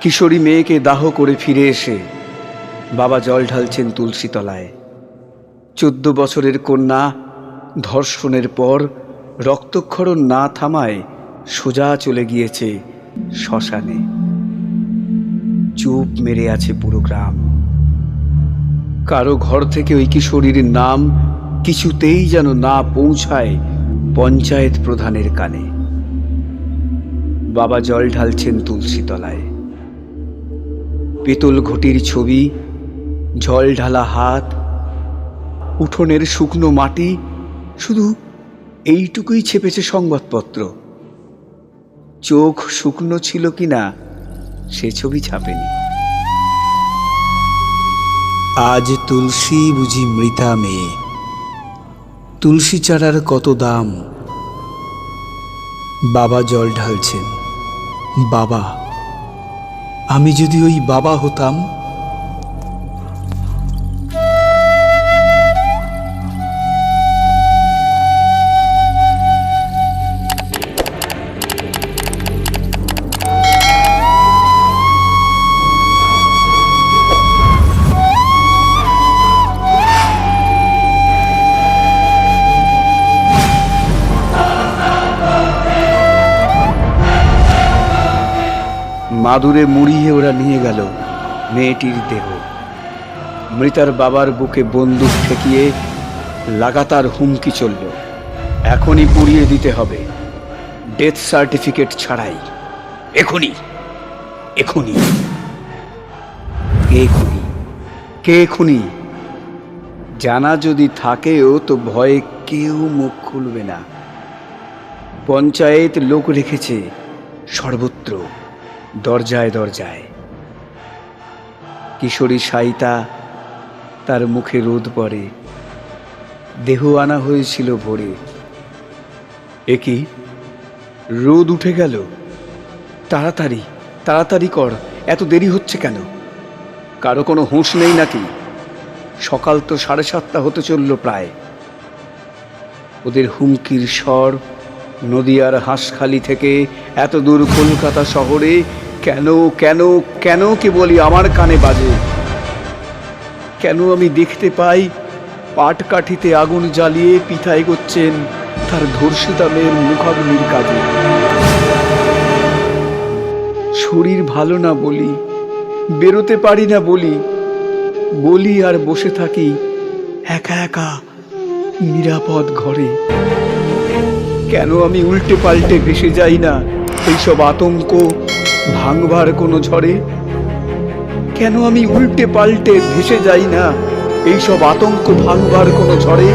কিশোরী মেয়েকে দাহ করে ফিরে এসে বাবা জল ঢালছেন তুলসীতলায়। চোদ্দ বছরের কন্যা ধর্ষণের পর রক্তক্ষরণ না থামায় সোজা চলে গিয়েছে শ্মশানে। চুপ মেরে আছে পুরো গ্রাম। কারও ঘর থেকে ওই কিশোরীর নাম কিছুতেই যেন না পৌঁছায় পঞ্চায়েত প্রধানের কানে। বাবা জল ঢালছেন তুলসী তলায় পেতল ঘটির ছবি জল ঢালা হাত, উঠোনের শুকনো মাটি, শুধু এইটুকুই ছেপেছে সংবাদপত্র। চোখ শুকনো ছিল কিনা সে ছবি ছাপেনি। আজ তুলসী বুঝি মৃতা মেয়ে। তুলসী চারার কত দাম? বাবা জল ঢালছেন। বাবা আমি যদি ওই বাবা হতাম মাদুরে মুড়িয়ে ওরা নিয়ে গেল মেয়েটির দেহ। মৃতার বাবার বুকে বন্দুক ঠেকিয়ে লাগাতার হুমকি চলল। এখনই পুড়িয়ে দিতে হবে। ডেথ সার্টিফিকেট ছাড়াই। এখনই। এখনই। কে খুনি? কে খুনি? জানা যদি থাকেও তো ভয়ে কেউ মুখ খুলবে না। পঞ্চায়েত লোক রেখেছে সর্বত্র। দরজায় দরজায়। কিশোরী সাইতা তার মুখে রোদ পড়ে। দেহ আনা হয়েছিল ভোরে। এ কি? রোদ উঠে গেল? তাড়াতাড়ি তাড়াতাড়ি কর, এত দেরি হচ্ছে কেন? কারও কোনো হুঁশ নেই নাকি? সকাল তো সাড়ে সাতটা হতে চলল প্রায়। ওদের হুমকির স্বর নদিয়ার হাঁসখালি থেকে এত দূর কলকাতা শহরে কেন কেন কেন কি বলি আমার কানে বাজে? কেন আমি দেখতে পাই পাটকাঠিতে আগুন জ্বালিয়ে পিঠাই করছেন তার ধর্ষিতা মেয়ের মুখাগ্নির কাজে? শরীর ভালো না বলি, বেরোতে পারি না বলি বলি আর বসে থাকি একা একা নিরাপদ ঘরে। কেন আমি উল্টে পাল্টে ভেসে যাই না? এইসব আতঙ্ক, ভাঙবার কোনো ঝড়ে? কেন আমি উল্টে পাল্টে ভেসে যাই না? এইসব আতঙ্ক, ভাঙবার কোনো ঝড়ে?